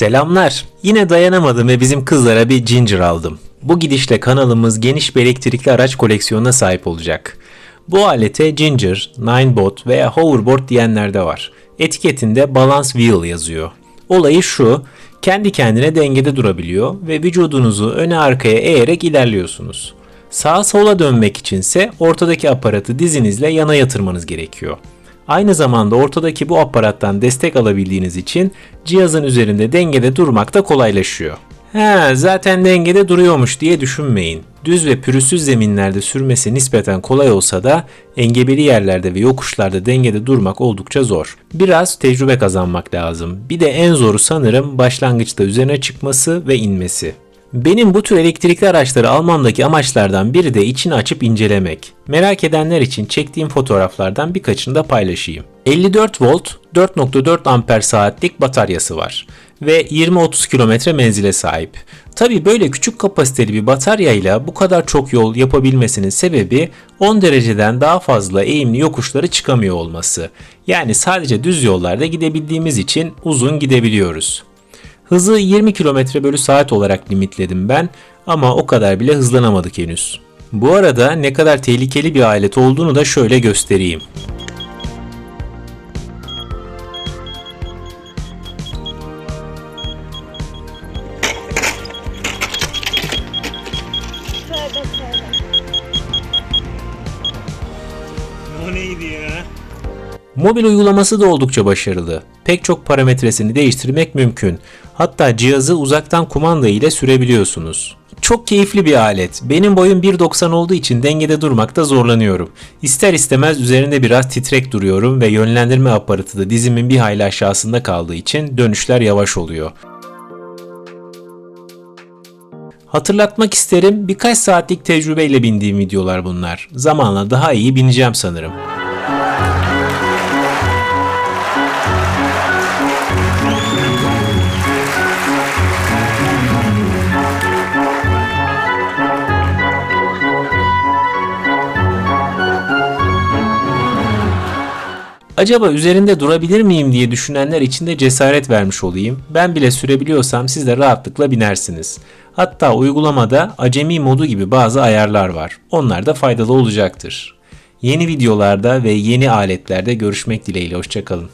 Selamlar. Yine dayanamadım ve bizim kızlara bir Ginger aldım. Bu gidişle kanalımız geniş bir elektrikli araç koleksiyonuna sahip olacak. Bu alete Ginger, Ninebot veya Hoverboard diyenler de var. Etiketinde Balance Wheel yazıyor. Olayı şu, kendi kendine dengede durabiliyor ve vücudunuzu öne arkaya eğerek ilerliyorsunuz. Sağa sola dönmek içinse ortadaki aparatı dizinizle yana yatırmanız gerekiyor. Aynı zamanda ortadaki bu aparattan destek alabildiğiniz için cihazın üzerinde dengede durmak da kolaylaşıyor. He, zaten dengede duruyormuş diye düşünmeyin. Düz ve pürüzsüz zeminlerde sürmesi nispeten kolay olsa da engebeli yerlerde ve yokuşlarda dengede durmak oldukça zor. Biraz tecrübe kazanmak lazım. Bir de en zoru sanırım başlangıçta üzerine çıkması ve inmesi. Benim bu tür elektrikli araçları almamdaki amaçlardan biri de içini açıp incelemek. Merak edenler için çektiğim fotoğraflardan birkaçını da paylaşayım. 54 volt 4.4 amper saatlik bataryası var ve 20-30 kilometre menzile sahip. Tabi böyle küçük kapasiteli bir bataryayla bu kadar çok yol yapabilmesinin sebebi 10 dereceden daha fazla eğimli yokuşları çıkamıyor olması. Yani sadece düz yollarda gidebildiğimiz için uzun gidebiliyoruz. Hızı 20 km bölü saat olarak limitledim ben ama o kadar bile hızlanamadık henüz. Bu arada ne kadar tehlikeli bir alet olduğunu da şöyle göstereyim. Tövbe tövbe. O neydi ya? Mobil uygulaması da oldukça başarılı. Pek çok parametresini değiştirmek mümkün. Hatta cihazı uzaktan kumanda ile sürebiliyorsunuz. Çok keyifli bir alet. Benim boyum 1.90 olduğu için dengede durmakta zorlanıyorum. İster istemez üzerinde biraz titrek duruyorum ve yönlendirme aparatı da dizimin bir hayli aşağısında kaldığı için dönüşler yavaş oluyor. Hatırlatmak isterim birkaç saatlik tecrübeyle bindiğim videolar bunlar. Zamanla daha iyi bineceğim sanırım. Acaba üzerinde durabilir miyim diye düşünenler için de cesaret vermiş olayım. Ben bile sürebiliyorsam siz de rahatlıkla binersiniz. Hatta uygulamada acemi modu gibi bazı ayarlar var. Onlar da faydalı olacaktır. Yeni videolarda ve yeni aletlerde görüşmek dileğiyle hoşçakalın.